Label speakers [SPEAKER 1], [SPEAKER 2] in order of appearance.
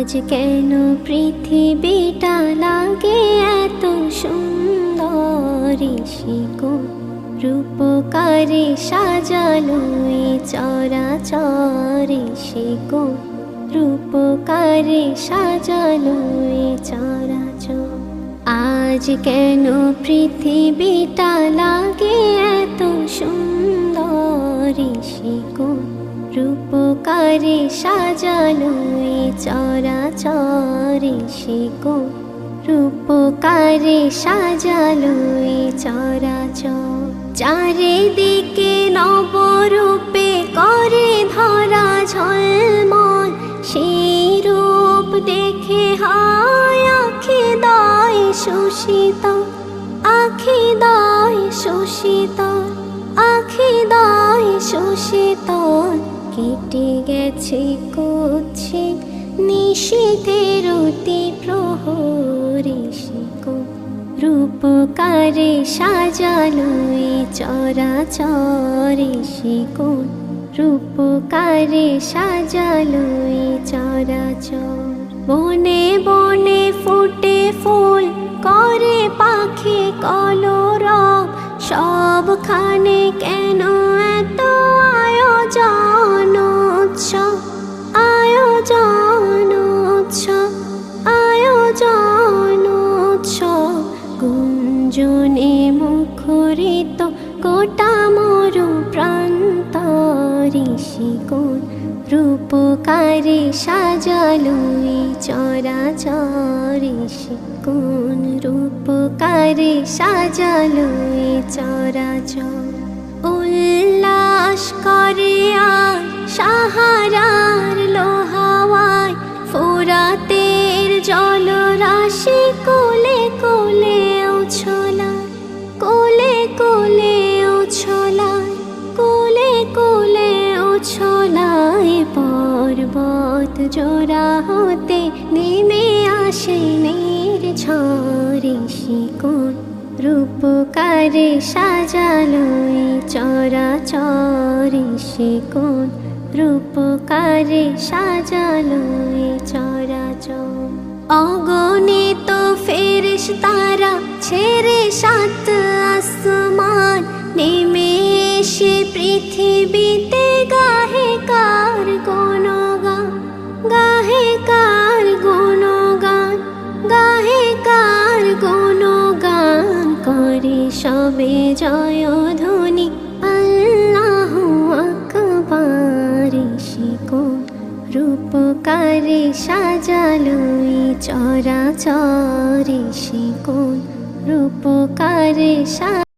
[SPEAKER 1] আজ কেন পৃথিবীটা লাগে এত সুন্দর? শিকো রূপকারে সাজালো চরাচরে। শিকো রূপকারে সাজালো চরাচর। আজ কেন পৃথিবীটা লাগে এত সুন্দর? শিকো রূপকারে সাজালো এ চরাচরে শিকো রূপকারে সাজালো এ চরাচর। চারিদিকে নবরূপে করে ধরা ঝলমল সেই রূপ দেখে হয় আখি দায় শোষিত, আখি দায় শোষিত, আখি দায় শোষিত। কেটে গেছে করছে নিষেধের অতি প্রহরে শিকো, রূপকারে সাজালো এ চরাচরে রূপকারে সাজালো এ চরাচর। বনে বনে ফুটে ফুল করে পাখি কলরব, সবখানে কেন গুঞ্জনে মুখরিত কোটা মরু প্রান্তরে শিকোণ রূপকারে সাজালো এই চরাচরে শিকোণ রূপকারে সাজালো এই চরাচর। উল্লাস করে আর সাহারার লোহাওয়ায়, ফোরাতের জলরাশি কোলে জোড়া হতে নেমে আসে নীর ঝরে শিকোণ রূপকারে সাজালো চরা চরে শিকোণ রূপকারে সাজালো চরা চরাচর। অগণিত কার গুণগান, গাহে কার গুণগান করে সবে জয় ধ্বনি। আল্লাহ আকবার, শিকো রূপকারে সাজালো এই চরাচরে, শিকো রূপকারে সা